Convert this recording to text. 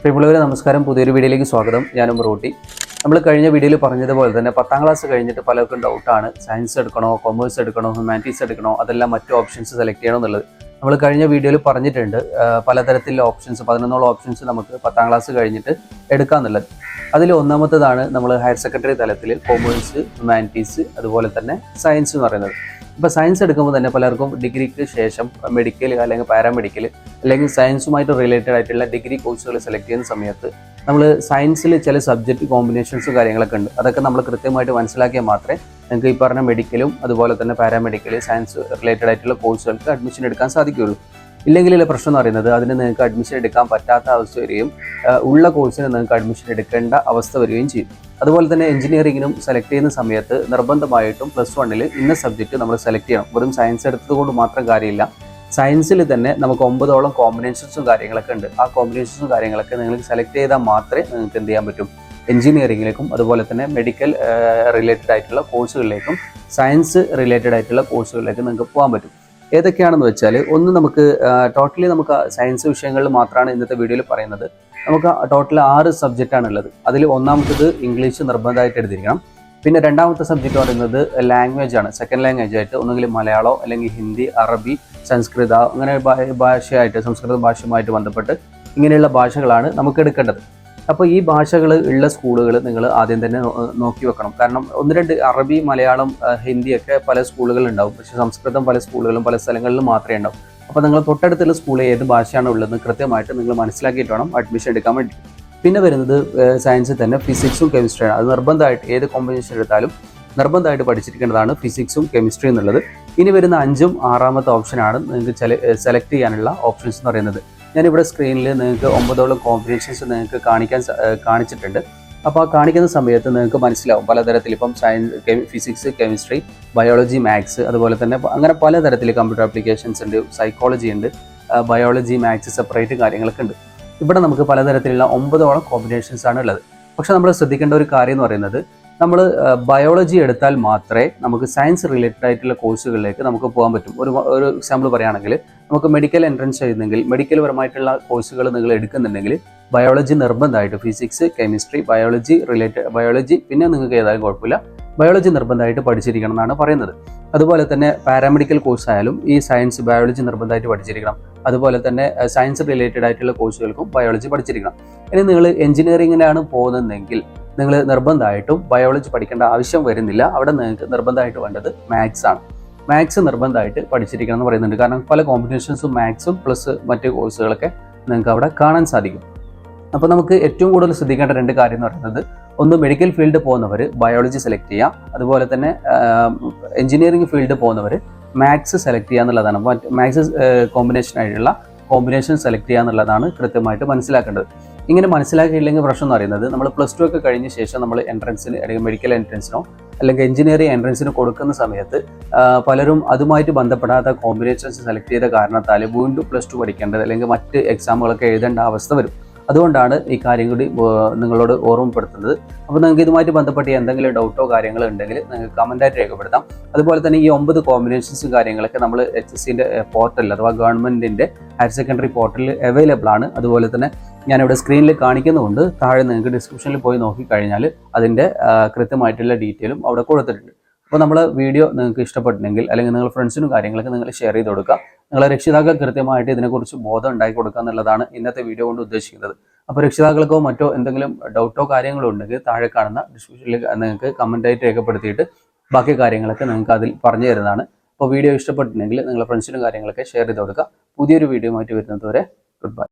പ്രിയമുള്ളവരെ നമസ്കാരം. പുതിയൊരു വീഡിയോയിലേക്ക് സ്വാഗതം. ഞാനും റോട്ടി. നമ്മൾ കഴിഞ്ഞ വീഡിയോയിൽ പറഞ്ഞതുപോലെ തന്നെ പത്താം ക്ലാസ് കഴിഞ്ഞിട്ട് പലർക്കും ഡൗട്ടാണ് സയൻസ് എടുക്കണോ കൊമേഴ്സ് എടുക്കണോ ഹ്യൂമാനിറ്റീസ് എടുക്കണോ അതെല്ലാം മറ്റു ഓപ്ഷൻസ് സെലക്ട് ചെയ്യണോ എന്നുള്ളത്. നമ്മൾ കഴിഞ്ഞ വീഡിയോയിൽ പറഞ്ഞിട്ടുണ്ട് പലതരത്തിലുള്ള ഓപ്ഷൻസ് പതിനൊന്നോളം ഓപ്ഷൻസ് നമുക്ക് പത്താം ക്ലാസ് കഴിഞ്ഞിട്ട് എടുക്കാമെന്നുള്ളത് അതിൽ ഒന്നാമത്തതാണ് നമ്മൾ ഹയർ സെക്കൻഡറി തലത്തിൽ കൊമേഴ്സ് ഹ്യൂമാനിറ്റീസ് അതുപോലെ തന്നെ സയൻസ് എന്ന് പറയുന്നത്. ഇപ്പോൾ സയൻസ് എടുക്കുമ്പോൾ തന്നെ പലർക്കും ഡിഗ്രിക്ക് ശേഷം മെഡിക്കൽ അല്ലെങ്കിൽ പാരാമെഡിക്കൽ അല്ലെങ്കിൽ സയൻസുമായിട്ട് റിലേറ്റഡ് ആയിട്ടുള്ള ഡിഗ്രി കോഴ്സുകൾ സെലക്ട് ചെയ്യുന്ന സമയത്ത് നമ്മൾ സയൻസിൽ ചില സബ്ജക്റ്റ് കോമ്പിനേഷൻസും കാര്യങ്ങളൊക്കെ ഉണ്ട്. അതൊക്കെ നമ്മൾ കൃത്യമായിട്ട് മനസ്സിലാക്കിയാൽ മാത്രമേ നിങ്ങൾക്ക് ഈ പറഞ്ഞ മെഡിക്കലും അതുപോലെ തന്നെ പാരാമെഡിക്കൽ സയൻസ് റിലേറ്റഡ് ആയിട്ടുള്ള കോഴ്സുകൾക്ക് അഡ്മിഷൻ എടുക്കാൻ സാധിക്കുകയുള്ളൂ. ഇല്ലെങ്കിലുള്ള പ്രശ്നം എന്ന് പറയുന്നത് അതിന് നിങ്ങൾക്ക് അഡ്മിഷൻ എടുക്കാൻ പറ്റാത്ത അവസ്ഥ വരികയും ഉള്ള കോഴ്സിന് നിങ്ങൾക്ക് അഡ്മിഷൻ എടുക്കേണ്ട അവസ്ഥ വരികയും ചെയ്യും. അതുപോലെ തന്നെ എഞ്ചിനീയറിങ്ങിനും സെലക്ട് ചെയ്യുന്ന സമയത്ത് നിർബന്ധമായിട്ടും പ്ലസ് വണ്ണിൽ ഇന്ന സബ്ജക്റ്റ് നമ്മൾ സെലക്ട് ചെയ്യണം. വെറും സയൻസ് എടുത്തതുകൊണ്ട് മാത്രം കാര്യമില്ല. സയൻസിൽ തന്നെ നമുക്ക് ഒമ്പതോളം കോമ്പിനേഷൻസും കാര്യങ്ങളൊക്കെ ഉണ്ട്. ആ കോമ്പിനേഷൻസും കാര്യങ്ങളൊക്കെ നിങ്ങൾക്ക് സെലക്ട് ചെയ്താൽ മാത്രമേ നിങ്ങൾക്ക് എന്ത് ചെയ്യാൻ പറ്റും? എഞ്ചിനീയറിങ്ങിലേക്കും അതുപോലെ തന്നെ മെഡിക്കൽ റിലേറ്റഡ് ആയിട്ടുള്ള കോഴ്സുകളിലേക്കും സയൻസ് റിലേറ്റഡ് ആയിട്ടുള്ള കോഴ്സുകളിലേക്കും നിങ്ങൾക്ക് പോകാൻ പറ്റും. ഏതൊക്കെയാണെന്ന് വെച്ചാൽ ഒന്ന് നമുക്ക് ടോട്ടലി നമുക്ക് സയൻസ് വിഷയങ്ങളിൽ മാത്രമാണ് ഇന്നത്തെ വീഡിയോയിൽ പറയുന്നത്. നമുക്ക് ടോട്ടൽ ആറ് സബ്ജക്റ്റാണ് ഉള്ളത് അതിൽ ഒന്നാമത്തത് ഇംഗ്ലീഷ് നിർബന്ധമായിട്ട് എടുത്തിരിക്കണം പിന്നെ രണ്ടാമത്തെ സബ്ജക്റ്റ് പറയുന്നത് ലാംഗ്വേജ് ആണ്. സെക്കൻഡ് ലാംഗ്വേജ് ആയിട്ട് ഒന്നുകിൽ മലയാളോ അല്ലെങ്കിൽ ഹിന്ദി അറബി സംസ്കൃത അങ്ങനെ ഭാഷയായിട്ട് സംസ്കൃത ഭാഷയുമായിട്ട് ബന്ധപ്പെട്ട് ഇങ്ങനെയുള്ള ഭാഷകളാണ് നമുക്ക് എടുക്കേണ്ടത്. അപ്പോൾ ഈ ഭാഷകൾ ഉള്ള സ്കൂളുകൾ നിങ്ങൾ ആദ്യം തന്നെ നോക്കി വെക്കണം. കാരണം ഒന്ന് രണ്ട് അറബി മലയാളം ഹിന്ദിയൊക്കെ പല സ്കൂളുകളിൽ ഉണ്ടാവും. പക്ഷേ സംസ്കൃതം പല സ്കൂളുകളും പല സ്ഥലങ്ങളിലും മാത്രമേ ഉണ്ടാവും. അപ്പോൾ നിങ്ങൾ തൊട്ടടുത്തുള്ള സ്കൂളിൽ ഏത് ഭാഷയാണ് ഉള്ളതെന്ന് കൃത്യമായിട്ട് നിങ്ങൾ മനസ്സിലാക്കിയിട്ട് വേണം അഡ്മിഷൻ എടുക്കാൻ വേണ്ടി പിന്നെ വരുന്നത് സയൻസിൽ തന്നെ ഫിസിക്സും കെമിസ്ട്രിയാണ് അത് നിർബന്ധമായിട്ട് ഏത് കോമ്പിനേഷൻ എടുത്താലും നിർബന്ധമായിട്ട് പഠിച്ചിരിക്കേണ്ടതാണ് ഫിസിക്സും കെമിസ്ട്രി എന്നുള്ളത്. ഇനി വരുന്ന അഞ്ചും ആറാമത്തെ ഓപ്ഷനാണ് നിങ്ങൾക്ക് സെലക്ട് ചെയ്യാനുള്ള ഓപ്ഷൻസ് എന്ന് പറയുന്നത്. ഞാനിവിടെ സ്ക്രീനിൽ നിങ്ങൾക്ക് ഒമ്പതോളം കോമ്പിനേഷൻസ് നിങ്ങൾക്ക് കാണിക്കാൻ കാണിച്ചിട്ടുണ്ട്. അപ്പോൾ ആ കാണിക്കുന്ന സമയത്ത് നിങ്ങൾക്ക് മനസ്സിലാവും പലതരത്തിൽ ഇപ്പം science physics chemistry biology maths അതുപോലെ തന്നെ അങ്ങനെ പലതരത്തിൽ കമ്പ്യൂട്ടർ ആപ്ലിക്കേഷൻസ് ഉണ്ട് സൈക്കോളജി ഉണ്ട് ബയോളജി മാത്സ് സെപ്പറേറ്റ് കാര്യങ്ങളൊക്കെ ഉണ്ട്. ഇവിടെ നമുക്ക് പലതരത്തിലുള്ള ഒമ്പതോളം കോമ്പിനേഷൻസ് ആണ് ഉള്ളത്. പക്ഷെ നമ്മൾ ശ്രദ്ധിക്കേണ്ട ഒരു കാര്യം എന്ന് പറയുന്നത് നമ്മൾ ബയോളജി എടുത്താൽ മാത്രമേ നമുക്ക് സയൻസ് റിലേറ്റഡ് ആയിട്ടുള്ള കോഴ്സുകളിലേക്ക് നമുക്ക് പോകാൻ പറ്റും. ഒരു ഒരു എക്സാമ്പിൾ പറയുകയാണെങ്കിൽ നമുക്ക് മെഡിക്കൽ എൻട്രൻസ് എഴുതുന്നെങ്കിൽ മെഡിക്കൽ പരമായിട്ടുള്ള കോഴ്സുകൾ നിങ്ങൾ എടുക്കുന്നുണ്ടെങ്കിൽ ബയോളജി നിർബന്ധമായിട്ട് physics chemistry biology related biology പിന്നെ നിങ്ങൾക്ക് ഏതായാലും കുഴപ്പമില്ല. ബയോളജി നിർബന്ധമായിട്ട് പഠിച്ചിരിക്കണം എന്നാണ് പറയുന്നത്. അതുപോലെ തന്നെ പാരാമെഡിക്കൽ കോഴ്സ് ആയാലും ഈ സയൻസ് ബയോളജി നിർബന്ധമായിട്ട് പഠിച്ചിരിക്കണം. അതുപോലെ തന്നെ സയൻസ് റിലേറ്റഡ് ആയിട്ടുള്ള കോഴ്സുകൾക്കും ബയോളജി പഠിച്ചിരിക്കണം. ഇനി നിങ്ങൾ എഞ്ചിനീയറിംഗിനാണ് പോകുന്നതെങ്കിൽ നിങ്ങൾ നിർബന്ധമായിട്ടും ബയോളജി പഠിക്കേണ്ട ആവശ്യം വരുന്നില്ല. അവിടെ നിങ്ങൾക്ക് നിർബന്ധമായിട്ട് വേണ്ടത് മാത്സ് ആണ്. മാത്സ് നിർബന്ധമായിട്ട് പഠിച്ചിരിക്കണം എന്ന് പറയുന്നുണ്ട്. കാരണം പല കോമ്പിനേഷൻസും മാത്സും പ്ലസ് മറ്റ് കോഴ്സുകളൊക്കെ നിങ്ങൾക്ക് അവിടെ കാണാൻ സാധിക്കും. അപ്പോൾ നമുക്ക് ഏറ്റവും കൂടുതൽ ശ്രദ്ധിക്കേണ്ട രണ്ട് കാര്യം എന്ന് പറയുന്നത് ഒന്ന് മെഡിക്കൽ ഫീൽഡ് പോകുന്നവർ ബയോളജി സെലക്ട് ചെയ്യാം അതുപോലെ തന്നെ എഞ്ചിനീയറിംഗ് ഫീൽഡ് പോകുന്നവർ മാത്സ് സെലക്ട് ചെയ്യുക എന്നുള്ളതാണ്. മാത്സ് കോമ്പിനേഷൻ ആയിട്ടുള്ള കോമ്പിനേഷൻ സെലക്ട് ചെയ്യുക എന്നുള്ളതാണ് കൃത്യമായിട്ട് മനസ്സിലാക്കേണ്ടത്. ഇങ്ങനെ മനസ്സിലാക്കിയില്ലെങ്കിൽ പ്രശ്നം എന്ന് പറയുന്നത് നമ്മൾ പ്ലസ് ടു ഒക്കെ കഴിഞ്ഞ ശേഷം നമ്മൾ എൻട്രൻസിന് അല്ലെങ്കിൽ മെഡിക്കൽ എൻട്രൻസിനോ അല്ലെങ്കിൽ എഞ്ചിനീയറിംഗ് എൻട്രൻസിന് കൊടുക്കുന്ന സമയത്ത് പലരും അതുമായിട്ട് ബന്ധപ്പെടാത്ത കോമ്പിനേഷൻസ് സെലക്ട് ചെയ്ത കാരണത്താൽ വീണ്ടും പ്ലസ് ടു പഠിക്കേണ്ടത് അല്ലെങ്കിൽ മറ്റ് എക്സാമുകളൊക്കെ എഴുതേണ്ട അവസ്ഥ വരും. അതുകൊണ്ടാണ് ഈ കാര്യം കൂടി നിങ്ങളോട് ഓർമ്മപ്പെടുത്തുന്നത്. അപ്പോൾ നിങ്ങൾക്ക് ഇതുമായിട്ട് ബന്ധപ്പെട്ട് എന്തെങ്കിലും ഡൗട്ടോ കാര്യങ്ങളോ ഉണ്ടെങ്കിൽ നിങ്ങൾക്ക് കമന്റായിട്ട് രേഖപ്പെടുത്താം. അതുപോലെ തന്നെ ഈ ഒമ്പത് കോമ്പിനേഷൻസും കാര്യങ്ങളൊക്കെ നമ്മൾ എച്ച് എസ് സിന്റെ പോർട്ടലിൽ അഥവാ ഗവൺമെന്റിന്റെ ഹയർ സെക്കൻഡറി പോർട്ടലിൽ അവൈലബിൾ ആണ്. അതുപോലെ തന്നെ ഞാനിവിടെ സ്ക്രീനിൽ കാണിക്കുന്നുണ്ട് താഴെ നിങ്ങൾക്ക് ഡിസ്ക്രിപ്ഷനിൽ പോയി നോക്കിക്കഴിഞ്ഞാൽ അതിന്റെ കൃത്യമായിട്ടുള്ള ഡീറ്റെയിലും അവിടെ കൊടുത്തിട്ടുണ്ട്. അപ്പോൾ നമ്മൾ വീഡിയോ നിങ്ങൾക്ക് ഇഷ്ടപ്പെട്ടിട്ടുണ്ടെങ്കിൽ അല്ലെങ്കിൽ നിങ്ങൾ ഫ്രണ്ട്സിനും കാര്യങ്ങളൊക്കെ നിങ്ങൾ ഷെയർ ചെയ്ത് കൊടുക്കുക. നിങ്ങളെ രക്ഷിതാക്കൾ കൃത്യമായിട്ട് ഇതിനെക്കുറിച്ച് ബോധം ഉണ്ടാക്കി കൊടുക്കുക എന്നുള്ളതാണ് ഇന്നത്തെ വീഡിയോ കൊണ്ട് ഉദ്ദേശിക്കുന്നത്. അപ്പോൾ രക്ഷിതാക്കൾക്കോ മറ്റോ എന്തെങ്കിലും ഡൗട്ടോ കാര്യങ്ങളോ ഉണ്ടെങ്കിൽ താഴെ കാണുന്ന ഡിസ്ക്രിപ്ഷനിൽ നിങ്ങൾക്ക് കമന്റായിട്ട് രേഖപ്പെടുത്തിയിട്ട് ബാക്കി കാര്യങ്ങളൊക്കെ നിങ്ങൾക്ക് അതിൽ പറഞ്ഞു തരുന്നതാണ്. അപ്പോൾ വീഡിയോ ഇഷ്ടപ്പെട്ടിട്ടുണ്ടെങ്കിൽ നിങ്ങളുടെ ഫ്രണ്ട്സിനും കാര്യങ്ങളൊക്കെ ഷെയർ ചെയ്ത് കൊടുക്കുക. പുതിയൊരു വീഡിയോ ആയിട്ട് വരുന്നത് വരെ ഗുഡ് ബൈ